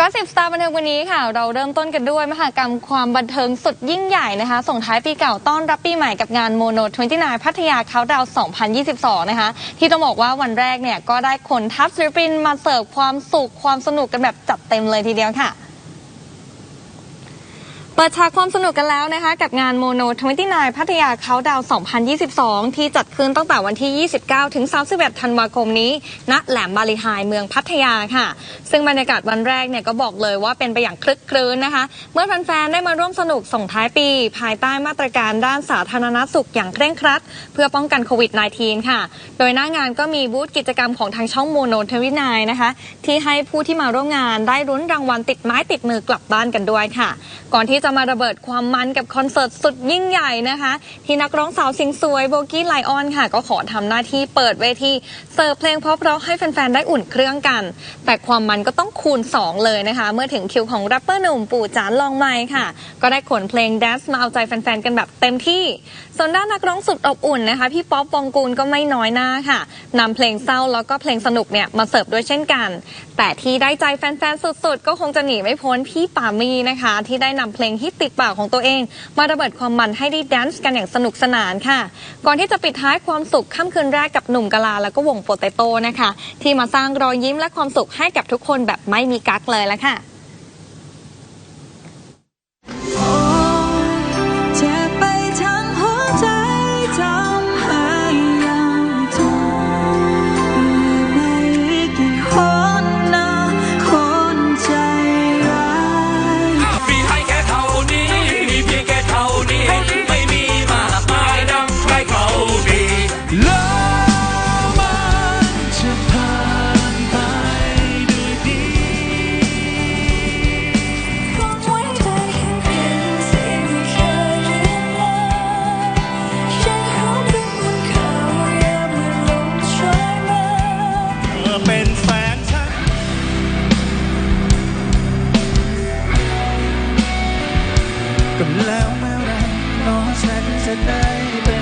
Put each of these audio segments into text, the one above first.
ก็สิบสตาร์บันเทิงวันนี้ค่ะ เราเริ่มต้นกันด้วยมหากรรมความบันเทิงสุดยิ่งใหญ่นะคะ ส่งท้ายปีเก่าต้อนรับปีใหม่กับงานโมโน29พัทยาเขาดาว 2022 นะคะ ที่ต้องบอกว่าวันแรกเนี่ย ก็ได้คนทัพศิลปินมาเสิร์ฟความสุขความสนุกกันแบบจัดเต็มเลยทีเดียวค่ะ ปิดฉากความสนุกกันแล้วนะคะ กับงานโมโน29พัทยาเขาดาว 2022 ที่จัดขึ้นตั้งแต่วันที่ 29 ถึง 31 ธันวาคมนี้ ณ แหลมบาลีไฮเมืองพัทยาค่ะ ซึ่งบรรยากาศวันแรกเนี่ยก็บอกเลยว่าเป็นไปอย่างคลึกครื้นนะคะ เมื่อแฟนๆ ได้มาร่วมสนุกส่งท้ายปี ภายใต้มาตรการด้านสาธารณสุขอย่างเคร่งครัด เพื่อป้องกันโควิด -19 ค่ะ โดยหน้างานก็มีบูธกิจกรรมของทางช่องโมโนทวินายนะคะ ที่ให้ผู้ที่มาร่วมงานได้รุ้นรางวัลติดไม้ติดมือกลับบ้านกันด้วยค่ะ ก่อนที่จะมาระเบิดความมันกับคอนเสิร์ตสุดยิ่งใหญ่นะคะ ที่นักร้องสาวสิงสวยโบกี้ไลออนค่ะ ก็ขอทำหน้าที่เปิดเวทีเสิร์ฟเพลงเพราะๆให้แฟนๆ ได้อุ่นเครื่องกัน แต่ความมันก็ต้องคูณ 2 เลยนะคะ เมื่อถึงคิวของแรปเปอร์หนุ่มปู่จานลองไมค์ค่ะ ก็ได้ขนเพลงแดนซ์มาเอาใจแฟนๆ กันแบบเต็มที่ส่วนด้านนักร้องสุดอบอุ่นนะคะพี่ป๊อปปองกูลก็ไม่น้อยหน้าค่ะนำเพลงเศร้าแล้วก็เพลงสนุกเนี่ยมาเสิร์ฟด้วยเช่นกัน แต่ที่ได้ใจแฟนๆสุดๆ ก็คงจะหนีไม่พ้นพี่ปามีนะคะ ที่ได้นำเพลงฮิตติดปากของตัวเอง มาระเบิดความมันให้ได้แดนซ์กันอย่างสนุกสนานค่ะ ก่อนที่จะปิดท้ายความสุขค่ำคืนแรกกับหนุ่มกะลาแล้วก็วงโปเตโต้นะคะ ที่มาสร้างรอยยิ้มและความสุขให้กับทุกคนแบบไม่มีกักเลยละค่ะ ก็แล้วเมื่อไรน้องฉันจะได้เป็น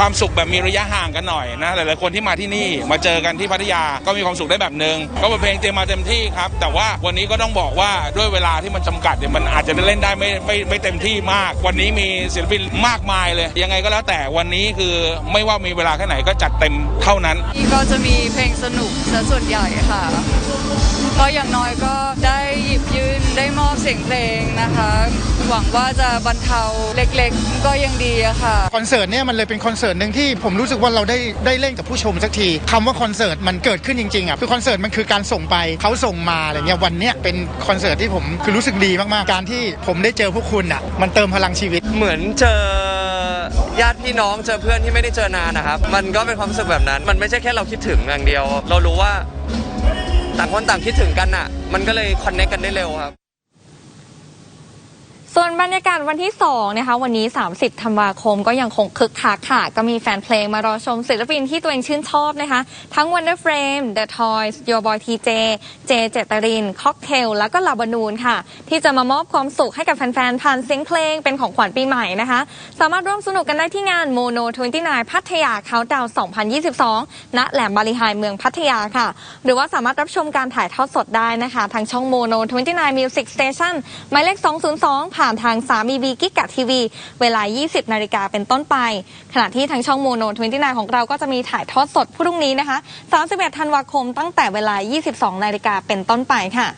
ความสุขแบบมีระยะห่างกันหน่อยนะหลายๆคนที่มาที่นี่มาเจอกันที่พัทยาก็มีความสุขได้แบบหนึ่งก็เป็นเพลงเตรียมมาเต็มที่ครับ แต่ว่าวันนี้ก็ต้องบอกว่าด้วยเวลาที่มันจำกัดเนี่ยมันอาจจะเล่นได้ไม่ไม่ไม่เต็มที่มาก วันนี้มีศิลปินมากมายเลย ยังไงก็แล้วแต่วันนี้คือไม่ว่ามีเวลาแค่ไหนก็จัดเต็มเท่านั้นนี่ก็จะมีเพลงสนุกซะส่วนใหญ่ค่ะ ก็อย่างน้อยก็ได้ ยิบยื่นได้มอบเสียงเพลงนะคะ หวังว่าจะบรรเทาเล็กๆ ก็ยังดีอะค่ะ คอนเสิร์ตเนี่ยมันเลยเป็นคอนเสิร์ตหนึ่งที่ผมรู้สึกว่าเราได้ได้เล่นกับผู้ชมสักทีคำว่าคอนเสิร์ตมันเกิดขึ้นจริงๆอะคือคอนเสิร์ตมันคือการส่งไปเขาส่งมาอะไรเงี้ยวันเนี้ยเป็นคอนเสิร์ตที่ผมคือรู้สึกดีมากๆการที่ผมได้เจอพวกคุณอะมันเติมพลังชีวิต เหมือนเจอญาติพี่น้องเจอเพื่อนที่ไม่ได้เจอนานนะครับ มันก็เป็นความรู้สึกแบบนั้น มันไม่ใช่แค่เราคิดถึงอย่างเดียว เรารู้ว่า ต่างคนต่างคิดถึงกันอะ มันก็เลยคอนเนคกันได้เร็วครับ ส่วนบรรยากาศวันที่2นะคะวันนี้ 30ธันวาคมก็ยังคงคึกคักค่ะ ก็มีแฟนเพลงมารอชมศิลปินที่ตัวเองชื่นชอบนะคะ ทั้ง Wonder Frame The Toys Your Boy TJ เจเจตรินค็อกเทลแล้วก็ลาบานูนค่ะ ที่จะมามอบความสุขให้กับแฟนๆ ผ่านเสียงเพลงเป็นของขวัญปีใหม่นะคะ สามารถร่วมสนุกกันได้ที่งาน Mono 29 พัทยาเขาดาว 2022 ณแหลมบาลีไฮเมืองพัทยาค่ะ หรือว่าสามารถรับชมการถ่ายทอดสดได้นะคะทางช่อง Mono 29 Music Station หมายเลข 202ผ่านทางสามีบีกิกะทีวี เวลา 20 นาฬิกาเป็นต้นไป ขณะที่ทางช่อง Mono 29ของเราก็จะมีถ่ายทอดสดพรุ่งนี้นะคะ 31 ธันวาคมตั้งแต่เวลา 22 นาฬิกาเป็นต้นไปค่ะ